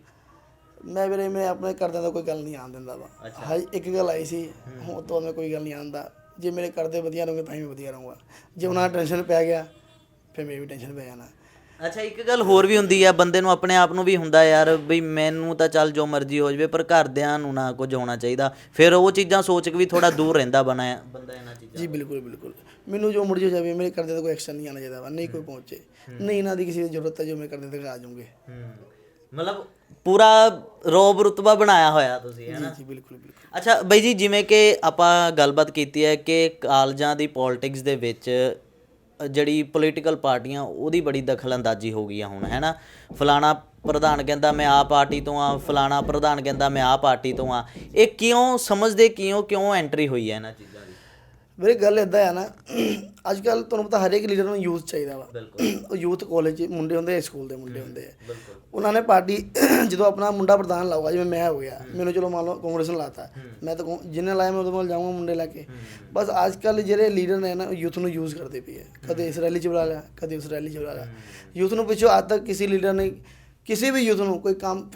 ਮੈਂ ਵੀਰੇ ਮੈਂ ਆਪਣੇ ਘਰਦਿਆਂ ਦਾ ਕੋਈ ਗੱਲ ਨਹੀਂ ਆਣ ਦਿੰਦਾ ਵਾ। ਹਾਂ ਇੱਕ ਗੱਲ ਆਈ ਸੀ ਹੁਣ ਤੋਂ ਮੈਂ ਕੋਈ ਗੱਲ ਨਹੀਂ ਆਂਦਾ ਜੇ ਮੇਰੇ ਕਰਦੇ ਵਧੀਆ ਰਹੋਗੇ ਤਾਂ ਹੀ ਮੈਂ ਵਧੀਆ ਰਹੂੰਗਾ। ਜੇ ਉਹਨਾਂ ਟੈਨਸ਼ਨ ਪੈ ਗਿਆ ਫਿਰ ਮੈਂ ਵੀ ਟੈਨਸ਼ਨ ਪੈ ਜਾਣਾ। ਅੱਛਾ ਇੱਕ ਗੱਲ ਹੋਰ ਵੀ ਹੁੰਦੀ ਆ ਬੰਦੇ ਨੂੰ ਆਪਣੇ ਆਪ ਨੂੰ ਵੀ ਹੁੰਦਾ ਯਾਰ ਬਈ ਮੈਨੂੰ ਤਾਂ ਚੱਲ ਜੋ ਮਰਜ਼ੀ ਹੋ ਜਵੇ ਪਰ ਘਰਦਿਆਂ ਨੂੰ ਨਾ ਕੁਝ ਹੋਣਾ ਚਾਹੀਦਾ। ਫਿਰ ਉਹ ਚੀਜ਼ਾਂ ਸੋਚ ਕੇ ਵੀ ਥੋੜਾ ਦੂਰ ਰਹਿੰਦਾ ਬਣਾ ਬੰਦਾ ਇਹਨਾਂ ਚੀਜ਼ਾਂ ਜੀ ਬਿਲਕੁਲ ਬਿਲਕੁਲ। ਮੈਨੂੰ ਜੋ ਮਰਜ਼ੀ ਹੋ ਜਾਵੇ ਮੇਰੇ ਕਰਦੇ ਦਾ ਕੋਈ ਐਕਸ਼ਨ ਨਹੀਂ ਆਣਾ ਚਾਹੀਦਾ ਵਾ ਨਹੀਂ ਕੋਈ ਪਹੁੰਚੇ। ਨਹੀਂ ਇਹਨਾਂ ਦੀ ਕਿਸੇ ਦੀ ਜ਼ਰੂਰਤ ਹੈ ਜੋ ਮੇਰੇ ਕਰਦੇ ਤੱਕ ਆ ਜਾਊਂਗੇ। ਹੂੰ। ਮਤਲਬ ਪੂਰਾ ਰੋਬ ਰੁਤਬਾ ਬਣਾਇਆ ਹੋਇਆ ਤੁਸੀਂ ਹੈ ਨਾ? ਜੀ ਬਿਲਕੁਲ ਬਿਲਕੁਲ। ਅੱਛਾ ਬਈ ਜੀ ਜਿਵੇਂ ਕਿ ਆਪਾਂ ਗੱਲਬਾਤ ਕੀਤੀ ਹੈ ਕਿ ਕਾਲਜਾਂ ਦੀ ਪੋਲਿਟਿਕਸ ਦੇ ਵਿੱਚ ਜਿਹੜੀ ਪੋਲੀਟੀਕਲ ਪਾਰਟੀਆਂ ਉਹਦੀ ਬੜੀ ਦਖਲਅੰਦਾਜ਼ੀ ਹੋ ਗਈ ਆ ਹੁਣ ਹੈ ਨਾ? ਫਲਾਣਾ ਪ੍ਰਧਾਨ ਕਹਿੰਦਾ ਮੈਂ ਆ ਪਾਰਟੀ ਤੋਂ ਆ। ਫਲਾਣਾ ਪ੍ਰਧਾਨ ਕਹਿੰਦਾ ਮੈਂ ਆ ਪਾਰਟੀ ਤੋਂ ਆ। ਇਹ ਕਿਉਂ ਸਮਝਦੇ ਕਿਉਂ ਕਿਉਂ ਐਂਟਰੀ ਹੋਈ ਹੈ ਇਹਨਾਂ ਚੀਜ਼ਾਂ ਵੀਰੇ ਗੱਲ ਇਦਾਂ ਆ ਨਾ ਅੱਜ ਕੱਲ ਤੁਹਾਨੂੰ ਪਤਾ ਹਰੇਕ ਲੀਡਰ ਨੂੰ ਯੂਥ ਚਾਹੀਦਾ ਵਾ। ਉਹ ਯੂਥ ਕਾਲਜ ਮੁੰਡੇ ਹੁੰਦੇ ਆ ਸਕੂਲ ਦੇ ਮੁੰਡੇ ਹੁੰਦੇ ਆ। ਉਹਨਾਂ ਨੇ ਪਾਰਟੀ ਜਦੋਂ ਆਪਣਾ ਮੁੰਡਾ ਪ੍ਰਧਾਨ ਲਾਊਗਾ ਜਿਵੇਂ ਮੈਂ ਹੋ ਗਿਆ ਮੈਨੂੰ ਚਲੋ ਮੰਨ ਲਓ ਕਾਂਗਰਸ ਨੂੰ ਲਾਤਾ ਮੈਂ ਤਾਂ ਜਿਹਨੇ ਲਾਇਆ ਮੈਂ ਉਹਦੇ ਕੋਲ ਜਾਊਂਗਾ ਮੁੰਡੇ ਲੈ ਕੇ। ਬਸ ਅੱਜ ਕੱਲ ਜਿਹੜੇ ਲੀਡਰ ਨੇ ਨਾ ਯੂਥ ਨੂੰ ਯੂਜ਼ ਕਰਦੇ ਪਏ ਆ। ਕਦੇ ਇਸ ਰੈਲੀ 'ਚ ਬੁਲਾ ਲਿਆ ਕਦੇ ਉਸ ਰੈਲੀ 'ਚ ਬੁਲਾ ਲਿਆ। ਯੂਥ ਨੂੰ ਪਿੱਛੋਂ ਅੱਜ ਤੱਕ ਕਿਸੇ ਲੀਡਰ ਨੇ ਕਿਸੇ ਵੀ ਯੂਥ ਨੂੰ ਕੋਈ ਕੰਮ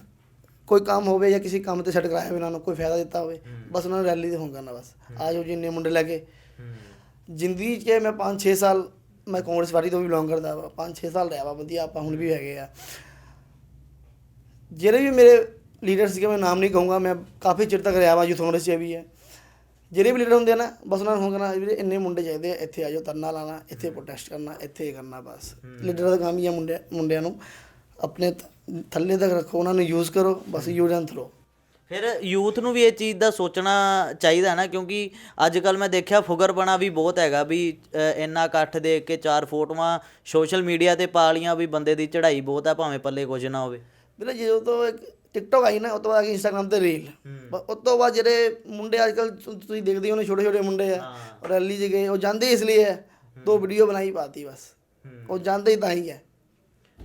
ਕੋਈ ਕੰਮ ਹੋਵੇ ਜਾਂ ਕਿਸੇ ਕੰਮ ਤੇ ਸੈੱਟ ਕਰਾਇਆ ਹੋਵੇ ਉਹਨਾਂ ਨੂੰ ਕੋਈ ਫਾਇਦਾ ਦਿੱਤਾ ਹੋਵੇ ਬਸ ਉਹਨਾਂ ਨੂੰ ਰੈਲੀ ਤੇ ਹੋਂ ਕਰਨਾ ਬਸ। ਆ ਜਾਓ ਜਿੰਨੇ ਮੁੰਡੇ ਲੈ ਕੇ। ਜ਼ਿੰਦਗੀ 'ਚ ਮੈਂ 5-6 ਸਾਲ ਮੈਂ ਕਾਂਗਰਸ ਪਾਰਟੀ ਤੋਂ ਵੀ ਬਿਲੋਂਗ ਕਰਦਾ ਵਾ 5-6 ਸਾਲ ਰਿਹਾ ਵਾ ਵਧੀਆ ਆਪਾਂ ਹੁਣ ਵੀ ਹੈਗੇ ਆ। ਜਿਹੜੇ ਵੀ ਮੇਰੇ ਲੀਡਰ ਸੀਗੇ ਮੈਂ ਨਾਮ ਨਹੀਂ ਕਹੂੰਗਾ ਮੈਂ ਕਾਫੀ ਚਿਰ ਤੱਕ ਰਿਹਾ ਵਾ ਯੂਥ ਕਾਂਗਰਸ 'ਚ ਵੀ ਹੈ। ਜਿਹੜੇ ਵੀ ਲੀਡਰ ਹੁੰਦੇ ਆ ਨਾ ਬਸ ਉਹਨਾਂ ਨੂੰ ਹੋਣਾ ਵੀਰੇ ਇੰਨੇ ਮੁੰਡੇ ਚਾਹੀਦੇ ਆ ਇੱਥੇ ਆ ਜਾਓ ਧਰਨਾ ਲਾਣਾ ਇੱਥੇ ਪ੍ਰੋਟੈਸਟ ਕਰਨਾ ਇੱਥੇ ਇਹ ਕਰਨਾ ਬਸ। ਲੀਡਰ ਦਾ ਕੰਮ ਹੀ ਆ ਮੁੰਡੇ ਮੁੰਡਿਆਂ ਨੂੰ। ਆਪਣੇ ਥੱਲੇ ਤੱਕ ਰੱਖੋ ਉਹਨਾਂ ਨੂੰ ਯੂਜ਼ ਕਰੋ ਬਸ ਯੂਜ਼ ਐਂਡ ਥਰੋ ਫਿਰ ਯੂਥ ਨੂੰ ਵੀ ਇਹ ਚੀਜ਼ ਦਾ ਸੋਚਣਾ ਚਾਹੀਦਾ ਨਾ ਕਿਉਂਕਿ ਅੱਜ ਕੱਲ ਮੈਂ ਦੇਖਿਆ ਫੁਗਰਪਣਾ ਵੀ ਬਹੁਤ ਹੈਗਾ ਵੀ ਇੰਨਾ ਇਕੱਠ ਦੇਖ ਕੇ ਚਾਰ ਫੋਟੋਆਂ ਸੋਸ਼ਲ ਮੀਡੀਆ ਤੇ ਪਾ ਲੀਆਂ ਵੀ ਬੰਦੇ ਦੀ ਚੜ੍ਹਾਈ ਬਹੁਤ ਹੈ ਭਾਵੇਂ ਪੱਲੇ ਕੁਝ ਨਾ ਹੋਵੇ। ਵੀਰੇ ਜਦੋਂ ਤੋਂ ਇੱਕ ਟਿਕਟੋਕ ਆਈ ਨਾ ਉਸ ਤੋਂ ਬਾਅਦ ਇੰਸਟਾਗ੍ਰਾਮ ਤੇ ਰੀਲ ਉਸ ਤੋਂ ਬਾਅਦ ਜਿਹੜੇ ਮੁੰਡੇ ਅੱਜ ਕੱਲ ਤੁਸੀਂ ਦੇਖਦੇ ਹੋ ਛੋਟੇ ਛੋਟੇ ਮੁੰਡੇ ਆ ਰੈਲੀ 'ਚ ਗਏ ਉਹ ਜਾਂਦੇ ਇਸ ਲਈ ਹੈ ਦੋ ਵੀਡੀਓ ਬਣਾਈ ਪਾਤੀ ਬਸ। ਉਹ ਜਾਂਦੇ ਹੀ ਤਾਂ ਹੀ ਹੈ।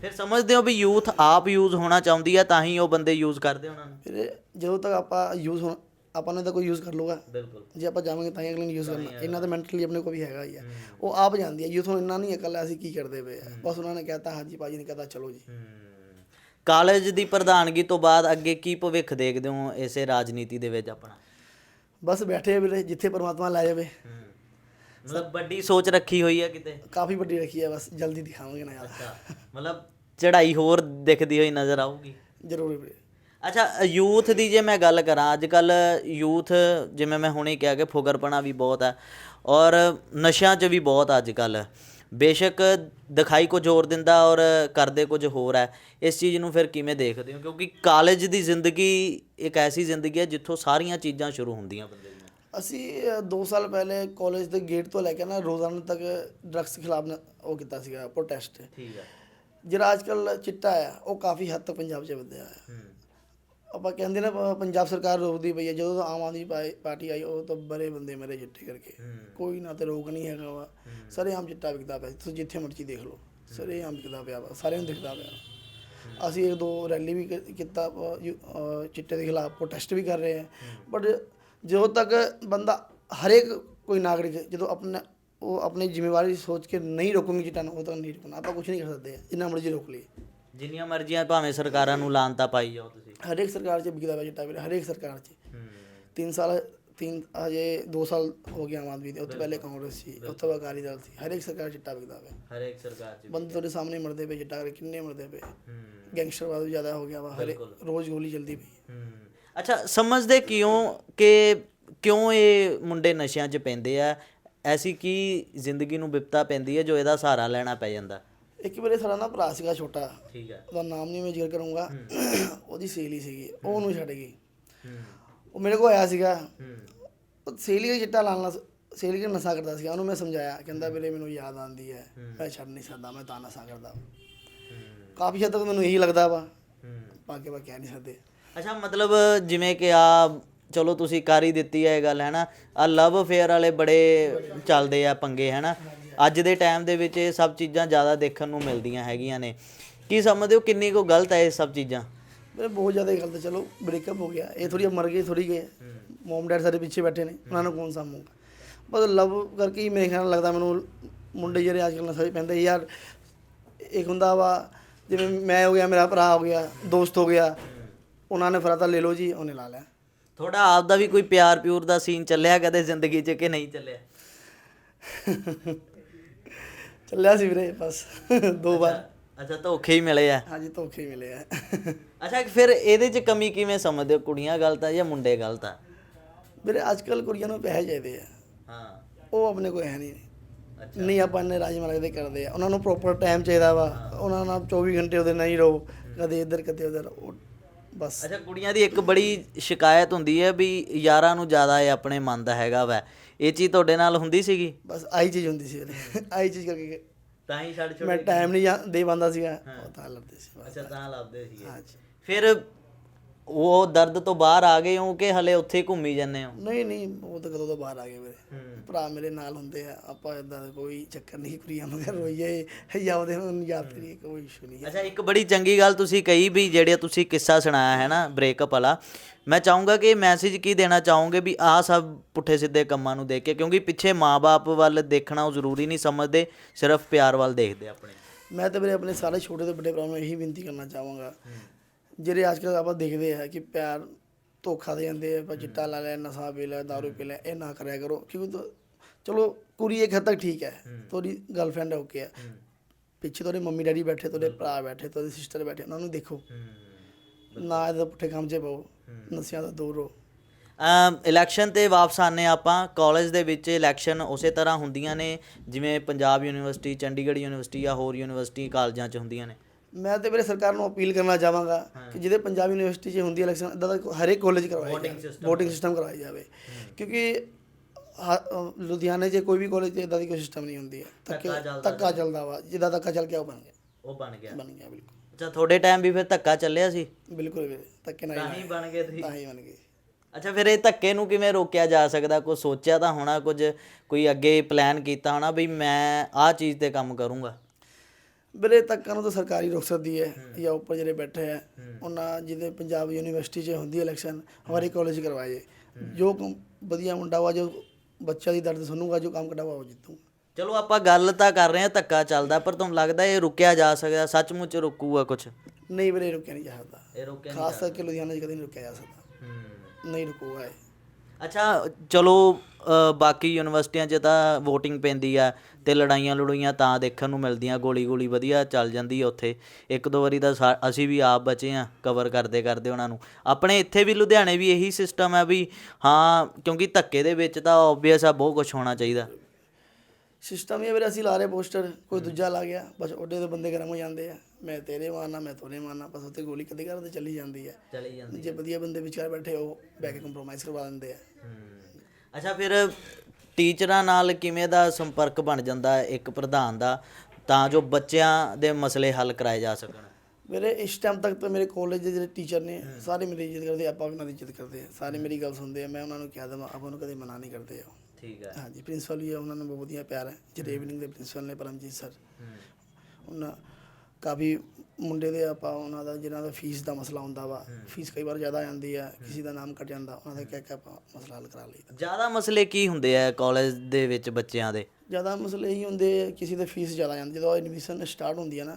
ਫਿਰ ਸਮਝਦੇ ਹੋ ਵੀ ਯੂਥ ਆਪ ਯੂਜ਼ ਹੋਣਾ ਚਾਹੁੰਦੀ ਹੈ ਤਾਂ ਹੀ ਉਹ ਬੰਦੇ ਯੂਜ਼ ਕਰਦੇ ਉਹਨਾਂ ਨੂੰ? ਫਿਰ ਜਦੋਂ ਤੱਕ ਆਪਾਂ ਯੂਜ਼ ਹੋ ਆਪਾਂ ਨੇ ਤਾਂ ਕੋਈ ਯੂਜ਼ ਕਰ ਲੂਗਾ ਬਿਲਕੁਲ। ਜੇ ਆਪਾਂ ਜਾਵਾਂਗੇ ਤਾਂ ਹੀ ਅਗਲੇ ਨੂੰ ਯੂਜ਼ ਕਰਨਾ। ਇਹਨਾਂ ਤਾਂ ਮੈਂਟਲੀ ਆਪਣੇ ਕੋਲ ਵੀ ਹੈਗਾ ਹੀ ਆ। ਉਹ ਆਪ ਜਾਂਦੀ ਹੈ ਯੂਥ ਨੂੰ ਇੰਨਾ ਨਹੀਂ ਅਕਲ ਹੈ ਅਸੀਂ ਕੀ ਕਰਦੇ ਪਏ ਆ। ਬਸ ਉਹਨਾਂ ਨੇ ਕਹਿਤਾ ਹਾਂਜੀ ਭਾਜੀ ਨੇ ਕਹਤਾ ਚਲੋ ਜੀ। ਕਾਲਜ ਦੀ ਪ੍ਰਧਾਨਗੀ ਤੋਂ ਬਾਅਦ ਅੱਗੇ ਕੀ ਭਵਿੱਖ ਦੇਖਦੇ ਹੋ ਇਸੇ ਰਾਜਨੀਤੀ ਦੇ ਵਿੱਚ ਆਪਣਾ? ਬਸ ਬੈਠੇ ਆ ਵੀਰੇ ਜਿੱਥੇ ਪਰਮਾਤਮਾ ਲੈ ਜਾਵੇ ਮਤਲਬ ਵੱਡੀ ਸੋਚ ਰੱਖੀ ਹੋਈ ਹੈ ਕਿਤੇ? ਕਾਫੀ ਵੱਡੀ ਰੱਖੀ ਹੈ ਬਸ ਜਲਦੀ ਦਿਖਾਵਾਂਗੇ ਨਾ ਯਾਰ। ਮਤਲਬ ਚੜ੍ਹਾਈ ਹੋਰ ਦਿਖਦੀ ਹੋਈ ਨਜ਼ਰ ਆਊਗੀ? ਜ਼ਰੂਰ ਵੀਰੇ। ਅੱਛਾ ਯੂਥ ਦੀ ਜੇ ਮੈਂ ਗੱਲ ਕਰਾਂ ਅੱਜ ਕੱਲ ਯੂਥ ਜਿਵੇਂ ਮੈਂ ਹੁਣੇ ਕਿਹਾ ਕਿ ਫੁਗਰਪਣਾ ਵੀ ਬਹੁਤ ਹੈ ਔਰ ਨਸ਼ਿਆਂ 'ਚ ਵੀ ਬਹੁਤ ਅੱਜ ਕੱਲ ਬੇਸ਼ੱਕ ਦਿਖਾਈ ਕੁਝ ਹੋਰ ਦਿੰਦਾ ਔਰ ਕਰਦੇ ਕੁਝ ਹੋਰ ਹੈ ਇਸ ਚੀਜ਼ ਨੂੰ ਫਿਰ ਕਿਵੇਂ ਦੇਖਦੇ ਹੋ? ਕਿਉਂਕਿ ਕਾਲਜ ਦੀ ਜ਼ਿੰਦਗੀ ਇੱਕ ਐਸੀ ਜ਼ਿੰਦਗੀ ਹੈ ਜਿੱਥੋਂ ਸਾਰੀਆਂ ਚੀਜ਼ਾਂ ਸ਼ੁਰੂ ਹੁੰਦੀਆਂ ਬੰਦੇ ਅਸੀਂ 2 ਸਾਲ ਪਹਿਲੇ ਕਾਲਜ ਦੇ ਗੇਟ ਤੋਂ ਲੈ ਕੇ ਨਾ ਰੋਜ਼ਾਨਾ ਤੱਕ ਡਰੱਗਸ ਖਿਲਾਫ ਉਹ ਕੀਤਾ ਸੀਗਾ ਪ੍ਰੋਟੈਸਟ ਠੀਕ ਹੈ ਜਿਹੜਾ ਅੱਜ ਕੱਲ ਚਿੱਟਾ ਆ ਉਹ ਕਾਫੀ ਹੱਦ ਤੱਕ ਪੰਜਾਬ 'ਚ ਵਧਿਆ ਹੈ। ਆਪਾਂ ਕਹਿੰਦੇ ਨਾ ਪੰਜਾਬ ਸਰਕਾਰ ਰੋਕਦੀ ਪਈ ਹੈ ਜਦੋਂ ਆਮ ਆਦਮੀ ਪਾਰਟੀ ਆਈ ਉਹ ਤਾਂ ਬੜੇ ਬੰਦੇ ਮੇਰੇ ਚਿੱਟੇ ਕਰਕੇ। ਕੋਈ ਨਾ ਤੇ ਰੋਕ ਨਹੀਂ ਹੈਗਾ ਵਾ। ਸਾਰੇ ਆਮ ਚਿੱਟਾ ਵਿਕਦਾ ਪਿਆ ਤੁਸੀਂ ਜਿੱਥੇ ਮਰਜ਼ੀ ਦੇਖ ਲਓ ਸਾਰੇ ਆਮ ਵਿਕਦਾ ਪਿਆ ਵਾ ਸਾਰਿਆਂ ਨੂੰ ਦਿਖਦਾ ਪਿਆ। ਅਸੀਂ ਇੱਕ ਦੋ ਰੈਲੀ ਵੀ ਕੀਤਾ ਚਿੱਟੇ ਦੇ ਖਿਲਾਫ ਪ੍ਰੋਟੈਸਟ ਵੀ ਕਰ ਰਹੇ ਹਾਂ। ਬਟ ਜਦੋਂ ਤੱਕ ਬੰਦਾ ਹਰੇਕ ਕੋਈ ਨਾਗਰਿਕ ਜਦੋਂ ਆਪਣਾ ਉਹ ਆਪਣੀ ਜ਼ਿੰਮੇਵਾਰੀ ਸੋਚ ਕੇ ਨਹੀਂ ਰੋਕੂਗੀ ਨੂੰ ਉਹ ਤਾਂ ਨਹੀਂ ਰੁਕਣਾ ਆਪਾਂ ਕੁਝ ਨਹੀਂ ਕਰ ਸਕਦੇ ਜਿੰਨਾ ਮਰਜ਼ੀ ਰੋਕ ਲਈਏ। ਜਿੰਨੀਆਂ ਮਰਜ਼ੀਆਂ ਭਾਵੇਂ ਸਰਕਾਰਾਂ ਨੂੰ ਲਾਂਤਾ ਪਾਈ ਜਾਓ ਤੁਸੀਂ। ਹਰੇਕ ਸਰਕਾਰ 'ਚ ਵਿਕਦਾ ਪਿਆ ਚਿੱਟਾ ਵੀਰੇ ਹਰੇਕ ਸਰਕਾਰ 'ਚ। ਤਿੰਨ ਸਾਲ ਤਿੰਨ ਹਜੇ 2 ਸਾਲ ਹੋ ਗਿਆ ਆਮ ਆਦਮੀ ਦੇ ਤੋਂ ਪਹਿਲੇ ਕਾਂਗਰਸ ਸੀ ਤੋਂ ਬਾਅਦ ਅਕਾਲੀ ਦਲ ਸੀ। ਹਰੇਕ ਸਰਕਾਰ 'ਚ ਚਿੱਟਾ ਵਿਕਦਾ ਪਿਆ। ਹਰੇਕ ਸਰਕਾਰ 'ਚ ਬੰਦੇ ਤੁਹਾਡੇ ਸਾਹਮਣੇ ਮਰਦੇ ਪਏ ਚਿੱਟਾ ਕਰਕੇ ਕਿੰਨੇ ਮਰਦੇ ਪਏ। ਗੈਂਗਸਟਰਵਾਦ ਵੀ ਜ਼ਿਆਦਾ ਹੋ ਗਿਆ ਵਾ ਹਰੇ ਰੋਜ਼ ਗੋਲੀ ਚੱਲਦੀ ਪਈ। ਅੱਛਾ ਸਮਝਦੇ ਕਿਉਂ ਕਿ ਕਿਉਂ ਇਹ ਮੁੰਡੇ ਨਸ਼ਿਆਂ 'ਚ ਪੈਂਦੇ ਆ? ਐਸੀ ਕੀ ਜ਼ਿੰਦਗੀ ਨੂੰ ਵਿਪਤਾ ਪੈਂਦੀ ਹੈ ਜੋ ਇਹਦਾ ਸਹਾਰਾ ਲੈਣਾ ਪੈ ਜਾਂਦਾ? ਇੱਕ ਵਾਰੀ ਸਾਡਾ ਨਾ ਭਰਾ ਸੀਗਾ ਛੋਟਾ। ਠੀਕ ਹੈ। ਉਹਦਾ ਨਾਮ ਨਹੀਂ ਮੈਂ ਜ਼ਿਕਰ ਕਰੂੰਗਾ। ਉਹਦੀ ਸਹੇਲੀ ਸੀਗੀ। ਉਹ ਉਹਨੂੰ ਛੱਡ ਗਈ। ਉਹ ਮੇਰੇ ਕੋਲ ਆਇਆ ਸੀਗਾ। ਉਹ ਸਹੇਲੀ ਦਾ ਚਿੱਟਾ ਨਾਲ ਸਹੇਲੀ ਦਾ ਨਸ਼ਾ ਕਰਦਾ ਸੀਗਾ। ਉਹਨੂੰ ਮੈਂ ਸਮਝਾਇਆ। ਕਹਿੰਦਾ ਵੀਰੇ ਮੈਨੂੰ ਯਾਦ ਆਉਂਦੀ ਹੈ। ਮੈਂ ਛੱਡ ਨਹੀਂ ਸਕਦਾ। ਮੈਂ ਤਾਂ ਨਸ਼ਾ ਕਰਦਾ। ਕਾਫੀ ਹੱਦ ਤੱਕ ਮੈਨੂੰ ਇਹੀ ਲੱਗਦਾ ਵਾ। ਬਾਕੀ ਆਪਾਂ ਕਹਿ ਨਹੀਂ ਸਕਦੇ। ਅੱਛਾ, ਮਤਲਬ ਜਿਵੇਂ ਕਿ ਆ, ਚਲੋ ਤੁਸੀਂ ਕਰ ਹੀ ਦਿੱਤੀ ਹੈ ਇਹ ਗੱਲ ਹੈ ਨਾ ਆ ਲਵ ਅਫੇਅਰ ਵਾਲੇ ਬੜੇ ਚੱਲਦੇ ਆ ਪੰਗੇ ਹੈ ਨਾ ਅੱਜ ਦੇ ਟਾਈਮ ਦੇ ਵਿੱਚ ਇਹ ਸਭ ਚੀਜ਼ਾਂ ਜ਼ਿਆਦਾ ਦੇਖਣ ਨੂੰ ਮਿਲਦੀਆਂ ਹੈਗੀਆਂ ਨੇ। ਕੀ ਸਮਝਦੇ ਹੋ ਕਿੰਨੀ ਕੋ ਗਲਤ ਹੈ ਇਹ ਸਭ ਚੀਜ਼ਾਂ? ਮੇਰੇ ਬਹੁਤ ਜ਼ਿਆਦਾ ਹੀ ਗਲਤ, ਚਲੋ ਬ੍ਰੇਕਅਪ ਹੋ ਗਿਆ। ਇਹ ਥੋੜੀ ਮਰ ਗਏ ਥੋੜੀ ਗਏ। ਮਮ ਡੈਡ ਸਾਡੇ ਪਿੱਛੇ ਬੈਠੇ ਨੇ, ਉਹਨਾਂ ਨੂੰ ਕੌਣ ਸਾਂਭੂਗਾ? ਬਸ ਲਵ ਕਰਕੇ ਹੀ ਮੇਰੇ ਖਿਆਲ ਲੱਗਦਾ ਮੈਨੂੰ, ਮੁੰਡੇ ਜਿਹੜੇ ਅੱਜ ਕੱਲ੍ਹ ਨਸ਼ਾ ਪੈਂਦੇ, ਯਾਰ, ਇੱਕ ਹੁੰਦਾ ਵਾ, ਜਿਵੇਂ ਮੈਂ ਹੋ ਗਿਆ, ਮੇਰਾ ਭਰਾ ਹੋ ਗਿਆ, ਦੋਸਤ ਹੋ ਗਿਆ ਉਹਨਾਂ ਨੇ ਫਰਾਤਾ ਲੈ ਲਓ ਜੀ ਉਹਨੇ ਲਾ ਲਿਆ। ਥੋੜਾ ਆਪ ਦਾ ਵੀ ਕੋਈ ਪਿਆਰ ਪਿਊਰ ਦਾ ਸੀਨ ਚੱਲਿਆ ਕਦੇ ਜ਼ਿੰਦਗੀ 'ਚ ਕਿ ਨਹੀਂ ਚੱਲਿਆ? ਚੱਲਿਆ ਸੀ ਵੀਰੇ ਬਸ ਦੋ ਵਾਰ। ਅੱਛਾ ਧੋਖੇ ਹੀ ਮਿਲੇ ਆ। ਹਾਂਜੀ ਧੋਖੇ ਹੀ ਮਿਲੇ ਆ। ਅੱਛਾ ਫਿਰ ਇਹਦੇ 'ਚ ਕਮੀ ਕਿਵੇਂ ਸਮਝਦੇ ਹੋ? ਕੁੜੀਆਂ ਗਲਤ ਆ ਜਾਂ ਮੁੰਡੇ ਗਲਤ ਆ? ਵੀਰੇ ਅੱਜ ਕੱਲ੍ਹ ਕੁੜੀਆਂ ਨੂੰ ਪੈਸੇ ਚਾਹੀਦੇ ਆ। ਹਾਂ। ਉਹ ਆਪਣੇ ਕੋਲ ਹੈ ਨਹੀਂ। ਨਹੀਂ ਆਪਾਂ ਇੰਨੇ ਰਾਜ ਮਲਕ ਕਰਦੇ ਆ। ਉਹਨਾਂ ਨੂੰ ਪ੍ਰੋਪਰ ਟਾਈਮ ਚਾਹੀਦਾ ਵਾ। ਉਹਨਾਂ ਨਾਲ 24 ਘੰਟੇ ਉਹਦੇ ਨਹੀਂ ਰਹੋ। ਕਦੇ ਇੱਧਰ ਕਦੇ ਉੱਧਰ। ਉਹ ਬਸ। ਅੱਛਾ ਕੁੜੀਆਂ ਦੀ ਇੱਕ ਬੜੀ ਸ਼ਿਕਾਇਤ ਹੁੰਦੀ ਹੈ ਵੀ ਯਾਰਾਂ ਨੂੰ ਜ਼ਿਆਦਾ ਇਹ ਆਪਣੇ ਮਨ ਦਾ ਹੈਗਾ ਵੈ। ਇਹ ਚੀਜ਼ ਤੁਹਾਡੇ ਨਾਲ ਹੁੰਦੀ ਸੀਗੀ? ਬਸ ਆਹੀ ਚੀਜ਼ ਹੁੰਦੀ ਸੀ ਆਹੀ ਚੀਜ਼ ਕਰਕੇ ਤਾਂ ਹੀ ਛੱਡ ਮੈਂ ਟਾਈਮ ਨਹੀਂ ਜਾਂ- ਦੇ ਪਾਉਂਦਾ ਸੀਗਾ। ਉਹ ਤਾਂ ਲੜਦੇ ਸੀ ਬਸ। ਅੱਛਾ ਤਾਂ ਲੱਭਦੇ ਸੀਗੇ। ਹਾਂਜੀ ਫਿਰ ਉਹ ਦਰਦ ਤੋਂ ਬਾਹਰ ਆ ਗਏ ਹੋ ਕਿ ਹਲੇ ਉੱਥੇ ਹੀ ਘੁੰਮੀ ਜਾਂਦੇ ਹੋ? ਨਹੀਂ ਨਹੀਂ ਉਹ ਤਾਂ ਕਦੋਂ ਤੋਂ ਬਾਹਰ ਆ ਗਏ ਵੀਰੇ ਭਰਾ ਮੇਰੇ ਨਾਲ ਹੁੰਦੇ ਆ ਆਪਾਂ ਇਦਾਂ ਦਾ ਕੋਈ ਚੱਕਰ ਨਹੀਂ ਕੁੜੀਆਂ ਮਗਰ ਰੋਈਏ ਜਾਂ ਉਹਦੇ ਨੂੰ ਯਾਦ ਕਰੀਏ ਕੋਈ ਇਸ਼ੂ ਨਹੀਂ ਅੱਛਾ ਇੱਕ ਬੜੀ ਚੰਗੀ ਗੱਲ ਤੁਸੀਂ ਕਹੀ ਵੀ ਜਿਹੜੇ ਤੁਸੀਂ ਕਿੱਸਾ ਸੁਣਾਇਆ ਹੈ ਨਾ ਬ੍ਰੇਕਅਪ ਵਾਲਾ ਮੈਂ ਚਾਹੂੰਗਾ ਕਿ ਮੈਸੇਜ ਕੀ ਦੇਣਾ ਚਾਹੋਗੇ ਵੀ ਆਹ ਸਭ ਪੁੱਠੇ ਸਿੱਧੇ ਕੰਮਾਂ ਨੂੰ ਦੇਖ ਕੇ ਕਿਉਂਕਿ ਪਿੱਛੇ ਮਾਪੇ ਵੱਲ ਦੇਖਣਾ ਉਹ ਜ਼ਰੂਰੀ ਨਹੀਂ ਸਮਝਦੇ ਸਿਰਫ ਪਿਆਰ ਵੱਲ ਦੇਖਦੇ ਆਪਣੇ। ਮੈਂ ਤਾਂ ਵੀਰੇ ਆਪਣੇ ਸਾਰੇ ਛੋਟੇ ਤੋਂ ਵੱਡੇ ਭਰਾ ਨੂੰ ਇਹੀ ਬੇਨਤੀ ਕਰਨਾ ਚਾਹਾਂਗਾ। ਜਿਹੜੇ ਅੱਜ ਕੱਲ੍ਹ ਆਪਾਂ ਦੇਖਦੇ ਆ ਕਿ ਪਿਆਰ ਧੋਖਾ ਦੇ ਜਾਂਦੇ ਆ ਪਰ ਚਿੱਟਾ ਲਾ ਲੈ ਨਸ਼ਾ ਪੀ ਲੈ ਦਾਰੂ ਪੀ ਲੈ ਇਹ ਨਾ ਕਰਿਆ ਕਰੋ। ਕਿਉਂਕਿ ਚਲੋ ਕੁੜੀ ਇੱਕ ਹੱਦ ਤੱਕ ਠੀਕ ਹੈ ਤੁਹਾਡੀ ਗਰਲਫ੍ਰੈਂਡ ਓਕੇ ਹੈ। ਪਿੱਛੇ ਤੁਹਾਡੇ ਮੰਮੀ ਡੈਡੀ ਬੈਠੇ ਤੁਹਾਡੇ ਭਰਾ ਬੈਠੇ ਤੁਹਾਡੇ ਸਿਸਟਰ ਬੈਠੇ ਉਹਨਾਂ ਨੂੰ ਦੇਖੋ। ਨਾ ਇਹਦੇ ਪੁੱਠੇ ਕੰਮ 'ਚ ਪਾਓ ਨਸ਼ਿਆਂ ਤੋਂ ਦੂਰ ਰਹੋ। ਅਮ ਇਲੈਕਸ਼ਨ ਤੇ ਵਾਪਸ ਆਨੇ ਆਪਾਂ। ਕਾਲਜ ਦੇ ਵਿੱਚ ਇਲੈਕਸ਼ਨ ਉਸੇ ਤਰ੍ਹਾਂ ਹੁੰਦੀਆਂ ਨੇ ਜਿਵੇਂ ਪੰਜਾਬ ਯੂਨੀਵਰਸਿਟੀ ਚੰਡੀਗੜ੍ਹ ਯੂਨੀਵਰਸਿਟੀ ਜਾਂ ਹੋਰ ਯੂਨੀਵਰਸਿਟੀ ਕਾਲਜਾਂ 'ਚ ਹੁੰਦੀਆਂ ਨੇ। ਮੈਂ ਤੇ ਮੇਰੇ ਸਰਕਾਰ ਨੂੰ ਅਪੀਲ ਕਰਨਾ ਚਾਹਾਂਗਾ ਕਿ ਜਿਹਦੇ ਪੰਜਾਬ ਯੂਨੀਵਰਸਿਟੀ 'ਚ ਹੁੰਦੀ ਇਲੈਕਸ਼ਨ ਇਦਾਂ ਦਾ ਹਰੇਕ ਕਾਲਜ ਕਰਵਾਇਆ ਜਾਵੇ। VOTING ਸਿਸਟਮ ਕਰਵਾਇਆ ਜਾਵੇ। ਕਿਉਂਕਿ ਲੁਧਿਆਣੇ 'ਚ ਕੋਈ ਵੀ ਕਾਲਜ 'ਚ ਇਦਾਂ ਦੀ ਕੋਈ ਸਿਸਟਮ ਨਹੀਂ ਹੁੰਦੀ ਹੈ। ਧੱਕੇ ਧੱਕਾ ਚੱਲਦਾ ਵਾ। ਜਿੱਦਾਂ ਧੱਕਾ ਚੱਲ ਗਿਆ ਉਹ ਬਣ ਗਿਆ। ਉਹ ਬਣ ਗਿਆ। ਬਣ ਗਿਆ ਬਿਲਕੁਲ। ਅੱਛਾ ਤੁਹਾਡੇ ਟਾਈਮ ਵੀ ਫਿਰ ਧੱਕਾ ਚੱਲਿਆ ਸੀ? ਬਿਲਕੁਲ ਵੀਰੇ ਧੱਕੇ ਨਾਲ ਹੀ ਬਣ ਗਏ ਤੁਸੀਂ। ਤਾਂ ਹੀ ਬਣ ਗਏ। ਅੱਛਾ ਫਿਰ ਇਹ ਧੱਕੇ ਨੂੰ ਕਿਵੇਂ ਰੋਕਿਆ ਜਾ ਸਕਦਾ? ਕੋਈ ਸੋਚਿਆ ਤਾਂ ਹੋਣਾ ਕੁਝ ਕੋਈ ਅੱਗੇ ਪਲਾਨ ਕੀਤਾ ਹੋਣਾ ਵੀ ਮੈਂ ਆਹ ਚੀਜ਼ ਤੇ ਕੰਮ ਕਰੂੰਗਾ। ਵੀਰੇ ਧੱਕਾ ਨੂੰ ਤਾਂ ਸਰਕਾਰੀ ਰੋਕ ਸਕਦੀ ਹੈ ਜਾਂ ਉੱਪਰ ਜਿਹੜੇ ਬੈਠੇ ਆ ਉਹਨਾਂ ਜਿਹਦੇ ਪੰਜਾਬ ਯੂਨੀਵਰਸਿਟੀ 'ਚ ਹੁੰਦੀ ਇਲੈਕਸ਼ਨ ਹਮਾਰੇ ਕਾਲਜ ਕਰਵਾਏ ਜੋ। ਵਧੀਆ ਮੁੰਡਾ ਵਾ ਜੋ ਬੱਚਾ ਦੀ ਦਰਦ ਸੁਣੂਗਾ ਜੋ ਕੰਮ ਕਢਾਵਾ ਉਹ ਜਿੱਤੂ। ਚਲੋ ਆਪਾਂ ਗੱਲ ਤਾਂ ਕਰ ਰਹੇ ਹਾਂ ਧੱਕਾ ਚੱਲਦਾ ਪਰ ਤੁਹਾਨੂੰ ਲੱਗਦਾ ਇਹ ਰੁਕਿਆ ਜਾ ਸਕਦਾ ਸੱਚਮੁੱਚ ਰੁਕੂਗਾ ਕੁਝ ਨਹੀਂ ਵੀਰੇ ਰੁਕਿਆ ਨਹੀਂ ਜਾ ਸਕਦਾ। ਇਹ ਰੁਕਿਆ ਖਾਸ ਕਰਕੇ ਲੁਧਿਆਣਾ 'ਚ ਕਦੇ ਨਹੀਂ ਰੁਕਿਆ ਜਾ ਸਕਦਾ। ਨਹੀਂ ਰੁਕੂਗਾ ਇਹ। ਅੱਛਾ ਚਲੋ ਅ, ਬਾਕੀ ਯੂਨੀਵਰਸਿਟੀਆਂ 'ਚ ਤਾਂ VOTING ਪੈਂਦੀ ਆ ਤੇ ਲੜਾਈਆਂ ਲੜੂਈਆਂ ਤਾਂ ਦੇਖਣ ਨੂੰ ਮਿਲਦੀਆਂ ਗੋਲੀ ਗੋਲੀ ਵਧੀਆ ਚੱਲ ਜਾਂਦੀ ਆ ਉੱਥੇ। ਇੱਕ ਦੋ ਵਾਰੀ ਤਾਂ ਸਾ- ਅਸੀਂ ਵੀ ਆਪ ਬਚੇ ਆ ਕਵਰ ਕਰਦੇ ਕਰਦੇ ਉਹਨਾਂ ਨੂੰ। ਆਪਣੇ ਇੱਥੇ ਵੀ ਲੁਧਿਆਣੇ ਵੀ ਇਹੀ ਸਿਸਟਮ ਆ ਵੀ ਹਾਂ ਕਿਉਂਕਿ ਧੱਕੇ ਦੇ ਵਿੱਚ ਤਾਂ ਆਬਵੀਅਸ ਆ ਬਹੁਤ ਕੁਝ ਹੋਣਾ ਚਾਹੀਦਾ। ਸਿਸਟਮ ਇਹ ਵੀਰੇ ਅਸੀਂ ਲਾ ਰਹੇ ਪੋਸਟਰ ਕੋਈ ਦੂਜਾ ਲਾ ਗਿਆ ਬਸ ਉਹਦੇ ਦੇ ਬੰਦੇ ਗਰਮ ਹੋ ਜਾਂਦੇ ਆ। ਮੈਂ ਤੇਰੇ ਮਾਰਨਾ ਮੈਂ ਤੋਰੇ ਮਾਰਨਾ ਬਸ ਉੱਤੇ ਗੋਲੀ ਕਦੇ ਕਰਦੇ ਚੱਲੀ ਜਾਂਦੀ ਹੈ। ਚਲੀ ਜਾਂਦੀ ਜੇ ਵਧੀਆ ਬੰਦੇ ਵਿਚਾਰ ਬੈਠੇ ਉਹ ਬੈ ਕੇ ਕੰਪਰੋਮਾਈਜ਼ ਕਰਵਾ ਦਿੰਦੇ ਆ। ਅੱਛਾ ਫਿਰ ਟੀਚਰਾਂ ਨਾਲ ਕਿਵੇਂ ਦਾ ਸੰਪਰਕ ਬਣ ਜਾਂਦਾ ਹੈ ਇੱਕ ਪ੍ਰਧਾਨ ਦਾ ਤਾਂ ਜੋ ਬੱਚਿਆਂ ਦੇ ਮਸਲੇ ਹੱਲ ਕਰਾਏ ਜਾ ਸਕਣ? ਮੇਰੇ ਇਸ ਟਾਈਮ ਤੱਕ ਤਾਂ ਮੇਰੇ ਕਾਲਜ ਦੇ ਜਿਹੜੇ ਟੀਚਰ ਨੇ ਸਾਰੇ ਮੇਰੀ ਇੱਜ਼ਤ ਕਰਦੇ ਆ, ਆਪਾਂ ਉਹਨਾਂ ਦੀ ਇੱਜ਼ਤ ਕਰਦੇ ਆ। ਸਾਰੇ ਮੇਰੀ ਗੱਲ ਸੁਣਦੇ ਆ ਮੈਂ ਉਹਨਾਂ ਨੂੰ ਕਿਹਾ ਦਵਾਂ ਆਪਾਂ ਨੂੰ ਕਦੇ ਮਨਾ ਨਹੀਂ ਕਰਦੇ ਉਹ। ਠੀਕ ਹੈ। ਹਾਂਜੀ ਪ੍ਰਿੰਸੀਪਲ ਵੀ ਆ ਉਹਨਾਂ ਨੂੰ ਬਹੁਤ ਵਧੀਆ ਪਿਆਰ ਹੈ ਜਿਹੜੇ ਇਵਨਿੰਗ ਦੇ ਪ੍ਰਿੰਸੀਪਲ ਨੇ ਪਰਮਜੀਤ ਸਰ ਉਹਨਾਂ ਕਾਫੀ ਮੁੰਡੇ ਦੇ ਆਪਾਂ ਉਹਨਾਂ ਦਾ ਜਿਹਨਾਂ ਦਾ ਫੀਸ ਦਾ ਮਸਲਾ ਹੁੰਦਾ ਵਾ ਫੀਸ ਕਈ ਵਾਰ ਜ਼ਿਆਦਾ ਆ ਜਾਂਦੀ ਹੈ। ਕਿਸੇ ਦਾ ਨਾਮ ਕੱਟ ਜਾਂਦਾ ਉਹਨਾਂ ਦਾ ਕਹਿ ਕੇ ਆਪਾਂ ਮਸਲਾ ਹੱਲ ਕਰਾ ਲਈਦਾ। ਜ਼ਿਆਦਾ ਮਸਲੇ ਕੀ ਹੁੰਦੇ ਆ ਕਾਲਜ ਦੇ ਵਿੱਚ ਬੱਚਿਆਂ ਦੇ? ਜ਼ਿਆਦਾ ਮਸਲੇ ਇਹੀ ਹੁੰਦੇ ਆ, ਕਿਸੇ ਦੇ ਫੀਸ ਜ਼ਿਆਦਾ ਜਾਂਦੀ ਜਦੋਂ ਐਡਮਿਸ਼ਨ ਸਟਾਰਟ ਹੁੰਦੀ ਹੈ ਨਾ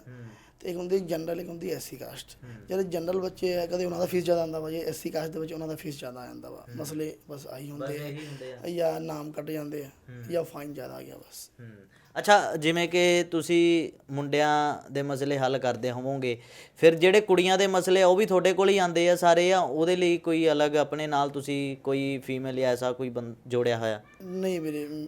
ਤੇ ਇੱਕ ਹੁੰਦੀ ਜਨਰਲ ਇੱਕ ਹੁੰਦੀ ਐਸਸੀ ਕਾਸਟ ਜਿਹੜੇ ਜਨਰਲ ਬੱਚੇ ਆ ਕਦੇ ਉਹਨਾਂ ਦਾ ਫੀਸ ਜ਼ਿਆਦਾ ਆਉਂਦਾ ਵਾ ਜੇ ਐਸਸੀ ਕਾਸਟ ਦੇ ਵਿੱਚ ਉਹਨਾਂ ਦਾ ਫੀਸ ਜ਼ਿਆਦਾ ਆ ਜਾਂਦਾ ਵਾ ਮਸਲੇ ਬਸ ਆਹੀ ਹੁੰਦੇ ਆ। ਜਾਂ ਨਾਮ ਕੱਟ ਜਾਂਦੇ ਆ ਜਾਂ ਫਾਈਨ ਜ਼ਿਆਦਾ ਆ ਗਿਆ ਬਸ। ਅੱਛਾ ਜਿਵੇਂ ਕਿ ਤੁਸੀਂ ਮੁੰਡਿਆਂ ਦੇ ਮਸਲੇ ਹੱਲ ਕਰਦੇ ਹੋਵੋਗੇ ਫਿਰ ਜਿਹੜੇ ਕੁੜੀਆਂ ਦੇ ਮਸਲੇ ਆ ਉਹ ਵੀ ਤੁਹਾਡੇ ਕੋਲ ਹੀ ਆਉਂਦੇ ਆ ਸਾਰੇ ਆ ਉਹਦੇ ਲਈ ਕੋਈ ਅਲੱਗ ਆਪਣੇ ਨਾਲ ਤੁਸੀਂ ਕੋਈ ਫੀਮੇਲ ਜਾਂ ਐਸਾ ਕੋਈ ਬੰ- ਜੋੜਿਆ ਹੋਇਆ? ਨਹੀਂ ਵੀਰੇ ਮ,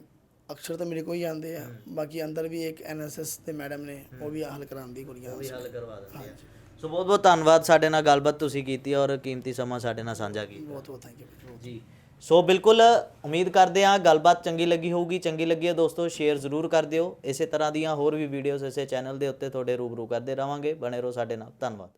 ਅਕਸਰ ਤਾਂ ਮੇਰੇ ਕੋਲ ਹੀ ਆਉਂਦੇ ਆ। ਬਾਕੀ ਅੰਦਰ ਵੀ ਇੱਕ ਐਨਐਸਐਸ ਦੇ ਮੈਡਮ ਨੇ ਉਹ ਵੀ ਹੱਲ ਕਰਾਉਂਦੀ ਕੁੜੀਆਂ ਦਾ ਹੱਲ ਕਰਵਾ ਦਿੰਦੇ ਆ। ਸੋ ਬਹੁਤ ਬਹੁਤ ਧੰਨਵਾਦ ਸਾਡੇ ਨਾਲ ਗੱਲਬਾਤ ਤੁਸੀਂ ਕੀਤੀ ਔਰ ਕੀਮਤੀ ਸਮਾਂ ਸਾਡੇ ਨਾਲ ਸਾਂਝਾ ਕੀਤਾ। ਬਹੁਤ ਬਹੁਤ ਥੈਂਕ ਯੂ ਜੀ। ਸੋ ਬਿਲਕੁਲ ਉਮੀਦ ਕਰਦੇ ਹਾਂ ਗੱਲਬਾਤ ਚੰਗੀ ਲੱਗੀ ਹੋਊਗੀ, ਚੰਗੀ ਲੱਗੀ ਹੈ ਦੋਸਤੋ ਸ਼ੇਅਰ ਜ਼ਰੂਰ ਕਰ ਦਿਓ। ਇਸੇ ਤਰ੍ਹਾਂ ਦੀਆਂ ਹੋਰ ਵੀ ਵੀਡੀਓਜ਼ ਇਸੇ ਚੈਨਲ ਦੇ ਉੱਤੇ ਤੁਹਾਡੇ ਰੂਬਰੂ ਕਰਦੇ ਰਵਾਂਗੇ। ਬਣੇ ਰਹੋ ਸਾਡੇ ਨਾਲ, ਧੰਨਵਾਦ।